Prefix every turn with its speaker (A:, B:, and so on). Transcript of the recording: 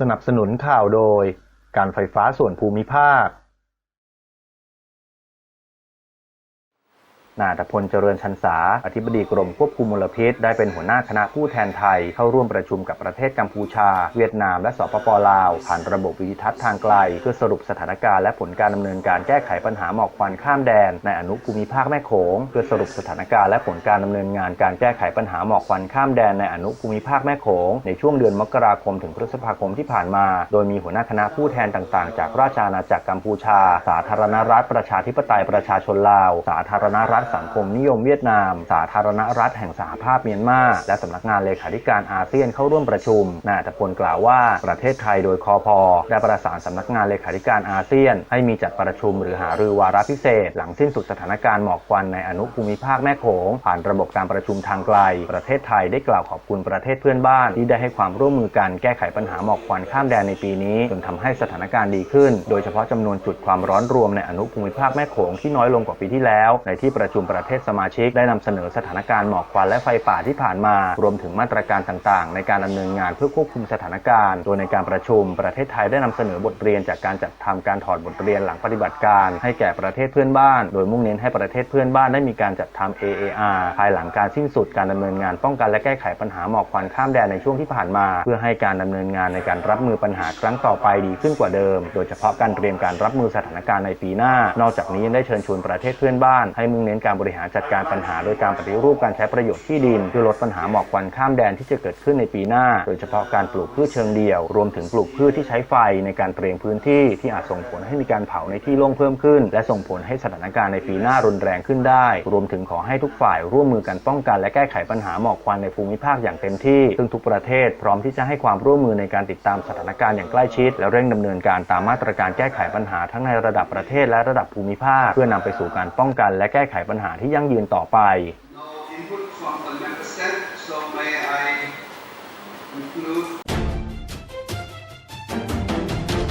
A: สนับสนุนข่าวโดย การไฟฟ้าส่วนภูมิภาค นาถพลเจริญชันษาอธิบดีกรมควบคุมมลพิษ ได้เป็นหัวหน้าคณะผู้แทนไทย เข้าร่วมประชุมกับประเทศกัมพูชา เวียดนามและสปปลาว ผ่านระบบวิดิทัศน์ทางไกล เพื่อสรุปสถานการณ์และผลการดำเนินการแก้ไขปัญหาหมอกควันข้ามแดน ในอนุภูมิภาคแม่โขง เพื่อสรุปสถานการณ์และผลการดำเนินงานการแก้ไขปัญหาหมอกควันข้ามแดนในอนุภูมิภาคแม่โขงในช่วงเดือนมกราคมถึงพฤษภาคมที่ผ่านมา โดยมีหัวหน้าคณะผู้แทนต่างๆ จากราชอาณาจักรกัมพูชา สาธารณรัฐประชาธิปไตยประชาชนลาว สาธารณรัฐสังคมนิยมเวียดนาม สาธารณรัฐแห่งสหภาพเมียนมา และสำนักงานเลขาธิการอาเซียนเข้าร่วมประชุมนายอัตพลกล่าวว่าประเทศไทยโดยคอพอได้ประสานสำนักงานเลขาธิการอาเซียน ให้มีจัดประชุมหรือหารือวาระพิเศษ หลังสิ้นสุดสถานการณ์หมอกควันในอนุภูมิภาคแม่โขงผ่านระบบการประชุมทางไกล ประเทศไทยได้กล่าวขอบคุณประเทศเพื่อนบ้าน ที่ได้ให้ความร่วมมือกันแก้ไขปัญหาหมอกควันข้ามแดนในปีนี้จนทำให้สถานการณ์ดีขึ้น โดยเฉพาะจำนวนจุดความร้อนรวมในอนุภูมิภาคแม่โขงที่น้อยลงกว่าปีที่แล้ว ในที่ประชุมประเทศสมาชิกได้นำเสนอสถานการณ์หมอกควันและไฟป่าที่ผ่านมา รวมถึงมาตรการต่างๆ ในการดำเนินงานเพื่อควบคุมสถานการณ์ โดยในการประชุมประเทศไทยได้นำเสนอบทเรียนจากการจัดทำการถอดบทเรียนหลังปฏิบัติการ ให้แก่ประเทศเพื่อนบ้าน โดยมุ่งเน้นให้ประเทศเพื่อนบ้านได้มีการจัดทำ AAR ภายหลังการสิ้นสุดการดำเนินงานป้องกันและแก้ไขปัญหาหมอกควันข้ามแดนในช่วงที่ผ่านมา เพื่อให้การดำเนินงานในการรับมือปัญหาครั้งต่อไปดีขึ้นกว่าเดิม โดยเฉพาะการเตรียมการรับมือสถานการณ์ในปีหน้า นอกจากนี้ยังได้เชิญชวนประเทศเพื่อนบ้านให้มุ่งเน้นการบริหารจัดการปัญหา โดยการปฏิรูปการใช้ประโยชน์ที่ดินเพื่อลดปัญหาหมอกควันข้ามแดนที่จะเกิดขึ้นในปีหน้า โดยเฉพาะการปลูกพืชเชิงเดี่ยว รวมถึงปลูกพืชที่ใช้ไฟในการเตรียมพื้นที่ที่อาจส่งผลให้มีการเผาในที่โล่งเพิ่มขึ้น และส่งผลให้สถานการณ์ในปีหน้ารุนแรงขึ้นได้ รวมถึงขอให้ทุกฝ่ายร่วมมือกันป้องกัน และแก้ไขปัญหาหมอกควันในภูมิภาคอย่างเต็มที่ ซึ่งทุกประเทศพร้อมที่จะให้ความร่วมมือในการติดตามสถานการณ์อย่างใกล้ชิด และเร่งดำเนินการตามมาตรการแก้ไขปัญหาทั้งในระดับประเทศและระดับภูมิภาค เพื่อนำไปสู่การป้องกันและแก้ไขปัญหาที่ยั่งยืนต่อไป
B: No